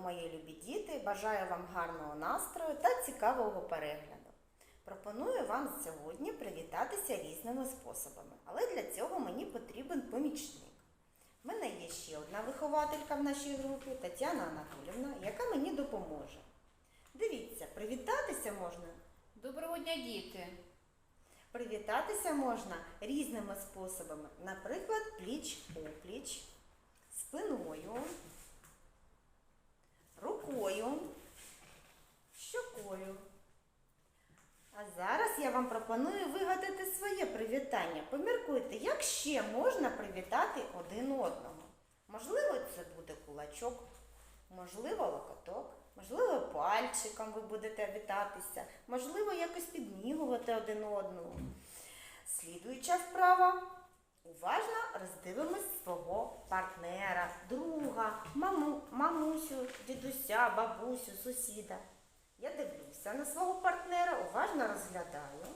мої любі діти! Бажаю вам гарного настрою та цікавого перегляду. Пропоную вам сьогодні привітатися різними способами, але для цього мені потрібен помічник. У мене є ще одна вихователька в нашій групі Тетяна Анатолівна, яка мені допоможе. Дивіться, привітатися можна. Доброго дня, діти! Привітатися можна різними способами, наприклад, пліч-опліч, спиною, рукою, щокою. А зараз я вам пропоную вигадати своє привітання. Поміркуйте, як ще можна привітати один одного. Можливо, це буде кулачок, можливо, локоток, можливо, пальчиком ви будете вітатися, можливо, якось підмігувати один одному. Слідуюча вправа. Уважно роздивимось свого партнера, друга, маму, мамусю, дідуся, бабусю, сусіда. Я дивлюся на свого партнера, уважно розглядаю.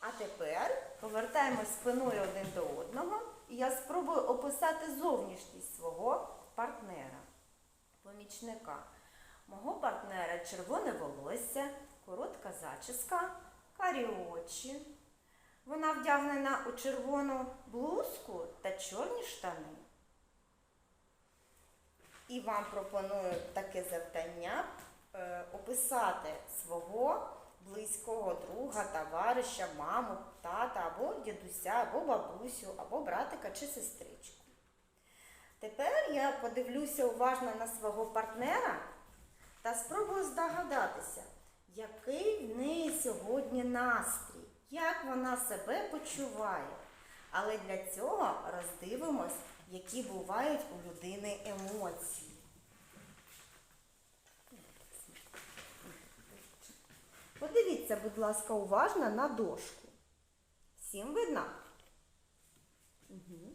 А тепер повертаємось спиною один до одного, і я спробую описати зовнішність свого партнера, помічника. Мого партнера червоне волосся, коротка зачіска, карі очі. Вона вдягнена у червону блузку та чорні штани. І вам пропоную таке завдання е, описати свого близького друга, товариша, маму, тата або дідуся, або бабусю, або братика чи сестричку. Тепер я подивлюся уважно на свого партнера та спробую здогадатися, який в неї сьогодні настрій, як вона себе почуває. Але для цього роздивимось, які бувають у людини емоції. Подивіться, будь ласка, уважно на дошку. Всім видно? Угу.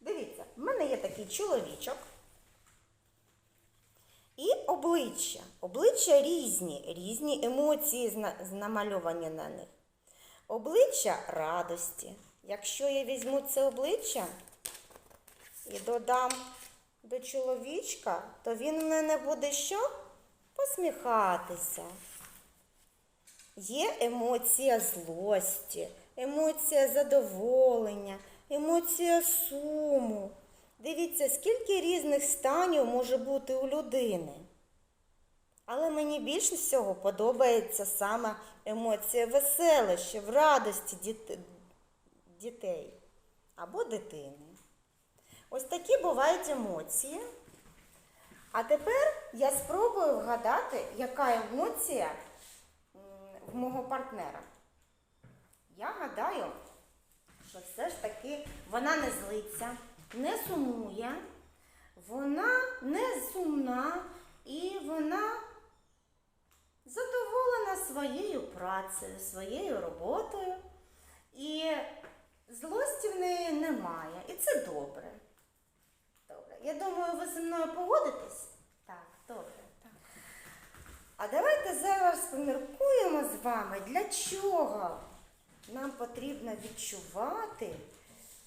Дивіться, в мене є такий чоловічок. І обличчя. Обличчя різні, різні емоції намальовані на них. Обличчя радості. Якщо я візьму це обличчя і додам до чоловічка, то він в мене буде що? Посміхатися. Є емоція злості, емоція задоволення, емоція суму. Дивіться, скільки різних станів може бути у людини. Але мені більше всього подобається саме емоція веселища, в радості діт- дітей або дитини. Ось такі бувають емоції. А тепер я спробую вгадати, яка емоція в мого партнера. Я гадаю, що все ж таки вона не злиться, не сумує, вона не сумна і вона задоволена своєю працею, своєю роботою. І злості в неї немає. І це добре. Добре. Я думаю, ви зі мною погодитесь? Так, добре. Так. А давайте зараз поміркуємо з вами, для чого нам потрібно відчувати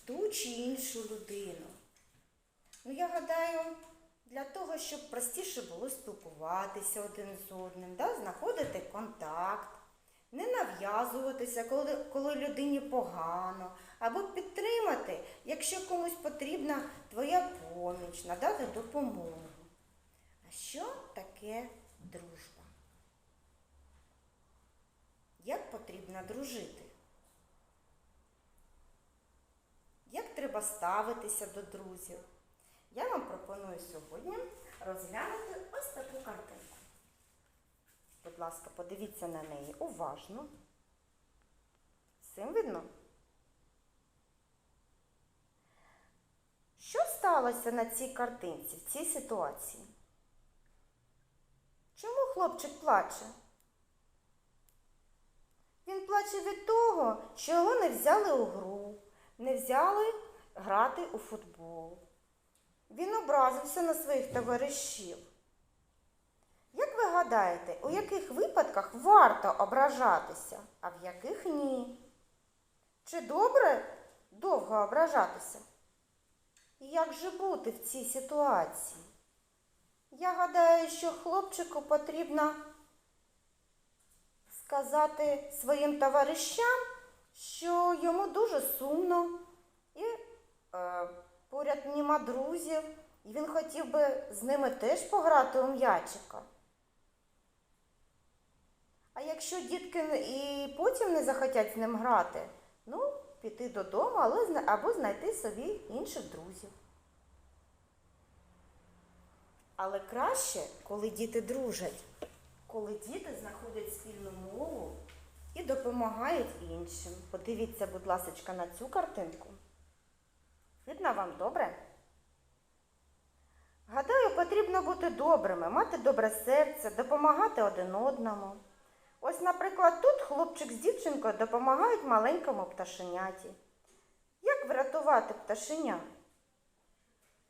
ту чи іншу людину. Ну, я гадаю, для того, щоб простіше було спілкуватися один з одним, да? знаходити контакт, не нав'язуватися, коли, коли людині погано, або підтримати, якщо комусь потрібна твоя поміч, надати допомогу. А що таке дружба? Як потрібно дружити? Як треба ставитися до друзів? Я вам пропоную сьогодні розглянути ось таку картинку. Будь ласка, подивіться на неї уважно. Всім видно? Що сталося на цій картинці, в цій ситуації? Чому хлопчик плаче? Він плаче від того, що його не взяли у гру, не взяли грати у футбол. Він образився на своїх товаришів. Як ви гадаєте, у яких випадках варто ображатися, а в яких ні? Чи добре довго ображатися? І Як же бути в цій ситуації? Я гадаю, що хлопчику потрібно сказати своїм товаришам, що йому дуже сумно і е, поряд нема друзів, і він хотів би з ними теж пограти у м'ячика. А якщо дітки і потім не захотять з ним грати, ну, піти додому, або знайти собі інших друзів. Але краще, коли діти дружать, коли діти знаходять спільну мову і допомагають іншим. Подивіться, будь ласка, на цю картинку. Видно вам добре? Гадаю, потрібно бути добрими, мати добре серце, допомагати один одному. Ось, наприклад, тут хлопчик з дівчинкою допомагають маленькому пташеняті. Як врятувати пташеня?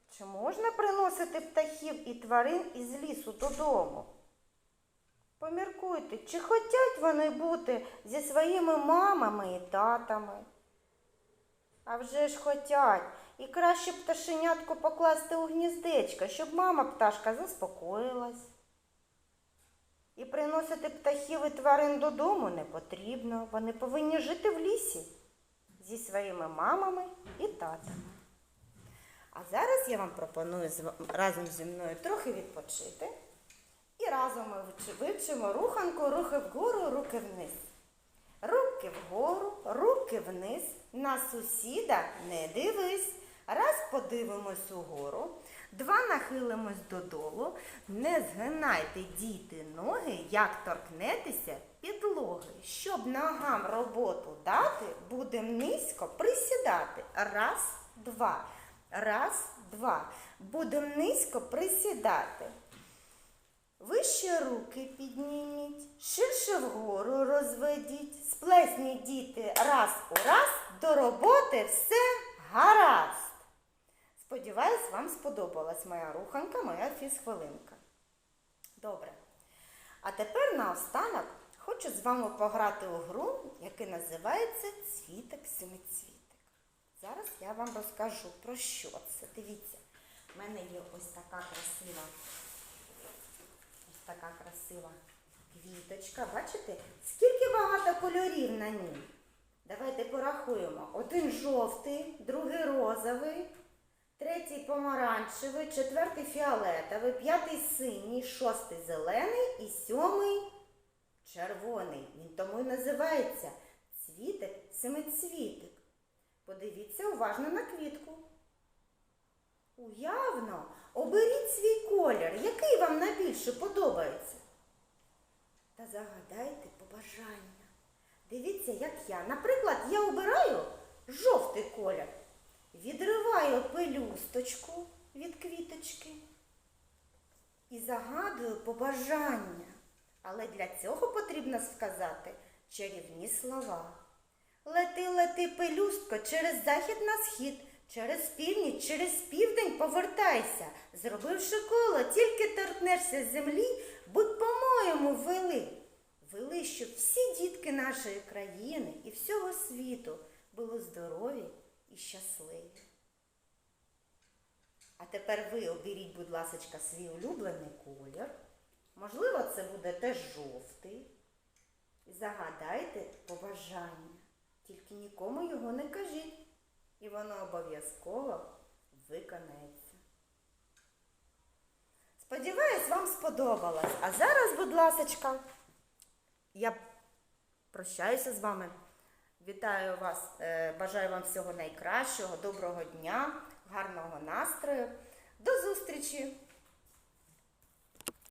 Чи можна приносити птахів і тварин із лісу додому? Поміркуйте, чи хочуть вони бути зі своїми мамами і татами? А вже ж хотять. І краще пташенятку покласти у гніздечко, щоб мама пташка заспокоїлась. І приносити птахів і тварин додому не потрібно. Вони повинні жити в лісі зі своїми мамами і татами. А зараз я вам пропоную разом зі мною трохи відпочити. І разом ми вивчимо руханку рухи вгору, руки вниз. Руки вгору, руки вниз. На сусіда не дивись. Раз подивимось угору, два нахилимось додолу. Не згинайте діти ноги, як торкнетеся підлоги. Щоб ногам роботу дати, будемо низько присідати. Раз, два. Раз, два. Будемо низько присідати. Вище руки підніміть, ширше вгору розведіть, сплесніть діти раз у раз, до роботи все гаразд. Сподіваюсь, вам сподобалась моя руханка, моя фізхвилинка. Добре. А тепер наостанок хочу з вами пограти у гру, яка називається Цвітик семицвітик. Зараз я вам розкажу про що це. Дивіться, в мене є ось така красива Ось така красива квіточка. Бачите, скільки багато кольорів на ній? Давайте порахуємо. Один жовтий, другий розовий, третій помаранчевий, четвертий фіолетовий, п'ятий синій, шостий зелений і сьомий червоний. Він тому і називається цвітик семицвітик. Подивіться уважно на квітку. Уявно, оберіть свій колір, який вам найбільше подобається. Та загадайте побажання. Дивіться, як я. Наприклад, я обираю жовтий колір, відриваю пелюсточку від квіточки і загадую побажання. Але для цього потрібно сказати чарівні слова. Лети, лети, пелюстко, через захід на схід, через північ, через південь повертайся. Зробивши коло, тільки торкнешся землі, будь по-моєму вели. Вели, щоб всі дітки нашої країни і всього світу були здорові і щасливі. А тепер ви оберіть, будь ласка, свій улюблений колір. Можливо, це буде теж жовтий. І загадайте побажання. Тільки нікому його не кажіть. І воно обов'язково виконається. Сподіваюсь, вам сподобалось. А зараз, будь ласочка, я прощаюся з вами. Вітаю вас, е, бажаю вам всього найкращого, доброго дня, гарного настрою. До зустрічі!